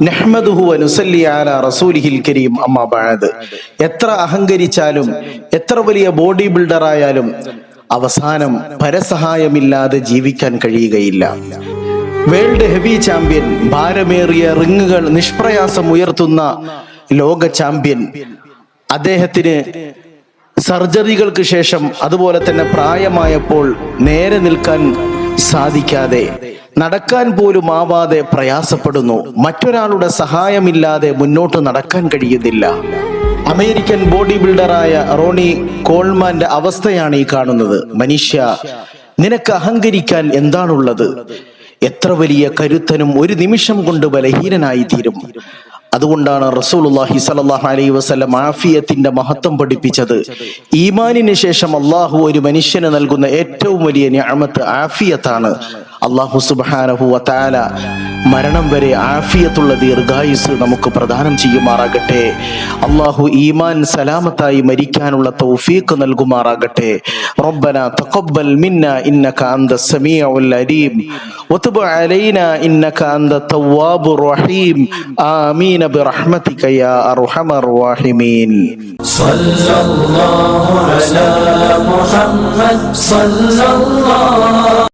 നഹ്മദുഹു റസൂലിഹിൽ കരീം. എത്ര അഹങ്കരിച്ചാലും എത്ര വലിയ ബോഡി ബിൽഡർ ആയാലും അവസാനം പരസഹായമില്ലാതെ ജീവിക്കാൻ കഴിയുകയില്ല. വേൾഡ് ഹെവി ചാമ്പ്യൻ ഭാരമേറിയ റിങ്ങുകൾ നിഷ്പ്രയാസം ഉയർത്തുന്ന ലോക ചാമ്പ്യൻ. അദ്ദേഹത്തിന് സർജറികൾക്ക് ശേഷം അതുപോലെ തന്നെ പ്രായമായപ്പോൾ നേരെ നിൽക്കാൻ സാധിക്കാതെ നടക്കാൻ പോലും ആവാതെ പ്രയാസപ്പെടുന്നു. മറ്റൊരാളുടെ സഹായമില്ലാതെ മുന്നോട്ട് നടക്കാൻ കഴിയുന്നില്ല. അമേരിക്കൻ ബോഡി ബിൽഡറായ റോണി കോൾമാന്റെ അവസ്ഥയാണ് ഈ കാണുന്നത്. മനുഷ്യ നിനക്ക് അഹങ്കരിക്കാൻ എന്താണുള്ളത്? എത്ര വലിയ കരുത്തനും ഒരു നിമിഷം കൊണ്ട് ബലഹീനനായി തീരും. അതുകൊണ്ടാണ് റസൂലുള്ളാഹി സ്വല്ലല്ലാഹു അലൈഹി വസല്ലം ആഫിയത്തിന്റെ മഹത്വം പഠിപ്പിച്ചത്. ഈമാനിന് ശേഷം അള്ളാഹു ഒരു മനുഷ്യന് നൽകുന്ന ഏറ്റവും വലിയ ഞാമത്ത് ആഫിയത്താണ്. അള്ളാഹു സുബ്ഹാനഹു വതആല മരണം വരെ ആഫിയത്തുള്ള ദീർഘായുസ് നമുക്ക് പ്രദാനം ചെയ്യുമാറാകട്ടെ അള്ളാഹു ഈമാൻ സലാമത്തായി മരിക്കാനുള്ള തൗഫീഖ് നൽകുമാറാകട്ടെ റബ്ബന തഖബ്ബൽ മിന്ന ഇന്നക അന്ത സമീഉൽ അലീം وتب علينا إنك أنت التواب الرحيم آمين برحمتك يا أرحم الراحمين صلى الله على محمد صلى الله